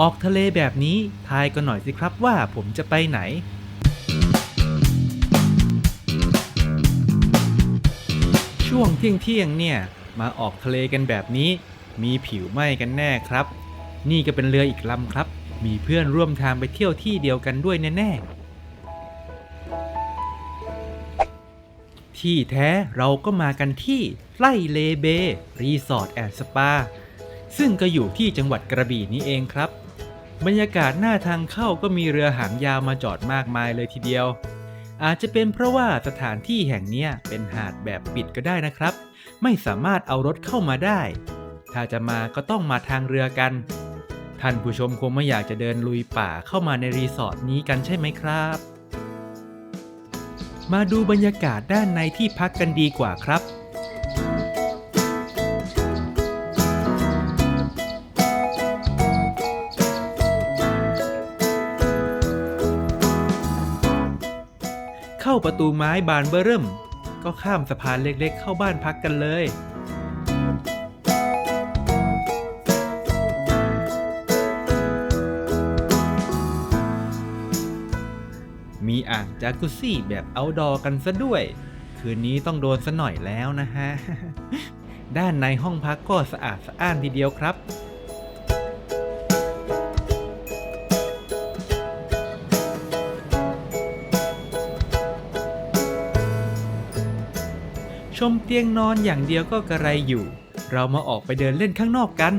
ออกทะเลแบบนี้ทายกันหน่อยสิครับว่าผมจะไปไหน ช่วงเที่ยงเที่ยงเนี่ย มาออกทะเลกันแบบนี้ มีผิวไหม้กันแน่ครับ นี่ก็เป็นเรืออีกลำครับ มีเพื่อนร่วมทางไปเที่ยวที่เดียวกันด้วยแน่ๆที่แท้เราก็มากันที่ไล่เลเบรีสอร์ทแอนด์สปาซึ่งก็อยู่ที่จังหวัดกระบี่นี้เองครับ บรรยากาศหน้าทางเข้าก็มีเรือหางยาวมาจอดมากมายเลยทีเดียว อาจจะเป็นเพราะว่าสถานที่แห่งนี้เป็นหาดแบบปิดก็ได้นะครับ ไม่สามารถเอารถเข้ามาได้ ถ้าจะมาก็ต้องมาทางเรือกัน ท่านผู้ชมคงไม่อยากจะเดินลุยป่าเข้ามาในรีสอร์ทนี้กันใช่ไหมครับ มาดูบรรยากาศด้านในที่พักกันดีกว่าครับ เข้าประตูไม้บานเบอร์เริ่ม ก็ข้ามสะพานเล็กๆ เข้าบ้านพักกันเลย มีอ่างจากุซซี่แบบเอาดอกันซะด้วย คืนนี้ต้องโดนซะหน่อยแล้วนะฮะ ด้านในห้องพักก็สะอาดสะอ้านทีเดียวครับ ชมเตียงนอนอย่างเดียวก็กระไรอยู่ เรามาออกไปเดินเล่นข้างนอกกัน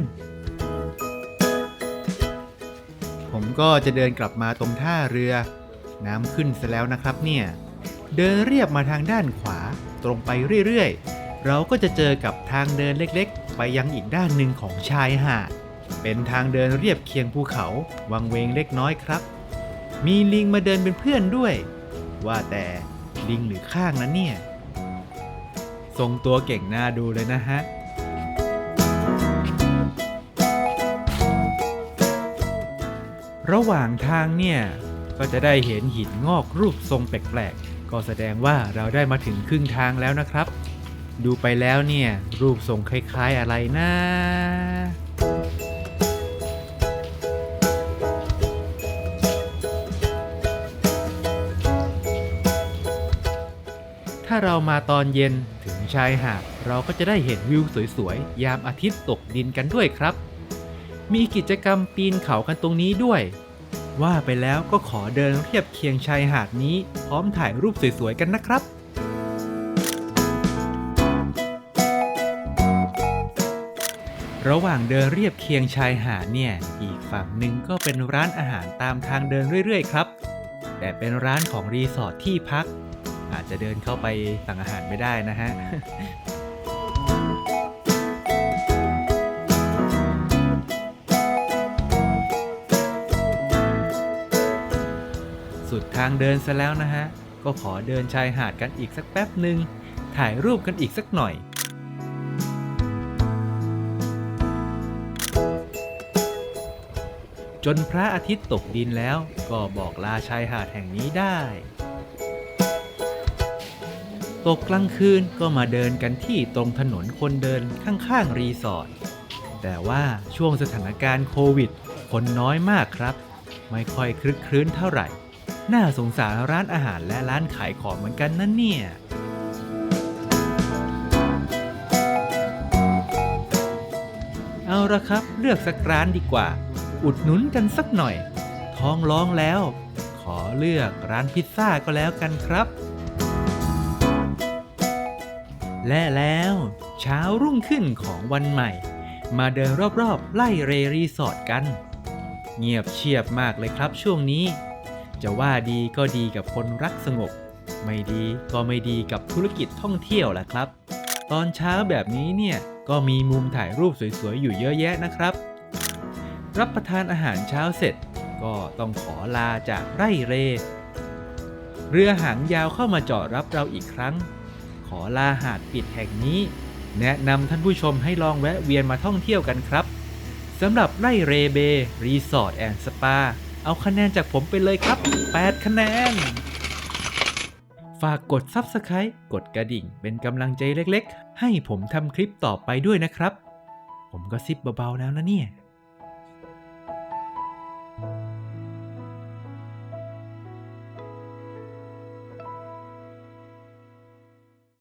ผมก็จะเดินกลับมาตรงท่าเรือ น้ำขึ้นซะแล้วนะครับเนี่ย เดินเรียบมาทางด้านขวาตรงไปเรื่อยๆ เราก็จะเจอกับทางเดินเล็กๆ ไปยังอีกด้านหนึ่งของชายหาด เป็นทางเดินเรียบเคียงภูเขาวังเวงเล็กน้อยครับ มีลิงมาเดินเป็นเพื่อนด้วย ว่าแต่ลิงหรือข้างนะเนี่ย ทรงตัวเก่งน่าดูเลยนะฮะระหว่างทางเนี่ย ก็จะได้เห็นหินงอกรูปทรงแปลกๆ ก็แสดงว่าเราได้มาถึงครึ่งทางแล้วนะครับ ดูไปแล้วเนี่ย รูปทรงคล้ายๆอะไรนะ ถ้าเรามาตอนเย็นถึงชายหาดเราก็จะได้เห็นวิวสวยๆ ยามอาทิตย์ตกดินกันด้วยครับ มีกิจกรรมปีนเขากันตรงนี้ด้วย ว่าไปแล้วก็ขอเดินเทียบเคียงชายหาดนี้ พร้อมถ่ายรูปสวยๆกันนะครับระหว่างเดินเรียบเคียงชายหาดเนี่ย อีกฝั่งหนึ่งก็เป็นร้านอาหารตามทางเดินเรื่อยๆ ครับ แต่เป็นร้านของรีสอร์ทที่พัก อาจจะเดินเข้าไปสั่งอาหารไม่ได้นะฮะสุดทางเดินซะแล้วนะฮะ ก็ขอเดินชายหาดกันอีกสักแป๊บหนึ่ง ถ่ายรูปกันอีกสักหน่อย จนพระอาทิตย์ตกดินแล้วก็บอกลาชายหาดแห่งนี้ได้ ตกกลางคืนก็มาเดินกันที่ตรงถนนคนเดินข้างๆรีสอร์ท แต่ว่าช่วงสถานการณ์โควิด คนน้อยมากครับ ไม่ค่อยคลึกคลื้นเท่าไหร่ น่าสงสารร้านอาหารและร้านขายของเหมือนกันนั่นเนี่ยเอาละครับ เลือกสักร้านดีกว่า อุดหนุนกันสักหน่อย ท้องร้องแล้ว ขอเลือกร้านพิซซ่าก็แล้วกันครับ และแล้วเช้ารุ่งขึ้นของวันใหม่ มาเดินรอบๆ ไล่เรรีสอร์ทกัน เงียบเชียบมากเลยครับช่วงนี้ จะว่าดีก็ดีกับคนรักสงบ ไม่ดีก็ไม่ดีกับธุรกิจท่องเที่ยวแหละครับ ตอนเช้าแบบนี้เนี่ยก็มีมุมถ่ายรูปสวยๆ อยู่เยอะแยะนะครับ รับประทานอาหารเช้าเสร็จ ก็ต้องขอลาจากไร่เร เรือหางยาวเข้ามาจอดรับเราอีกครั้ง ขอลาหาดปิดแห่งนี้ แนะนำท่านผู้ชมให้ลองแวะเวียนมาท่องเที่ยวกันครับสำหรับไร่เรเบรีสอร์ทแอนด์สปาเอาคะแนนจากผมไปเลยครับ 8 คะแนน ฝากกด Subscribe กดกระดิ่งเป็นกำลังใจเล็กๆ ให้ผมทำคลิปต่อไปด้วยนะครับ ผมก็ซิบเบาๆแล้วนะเนี่ย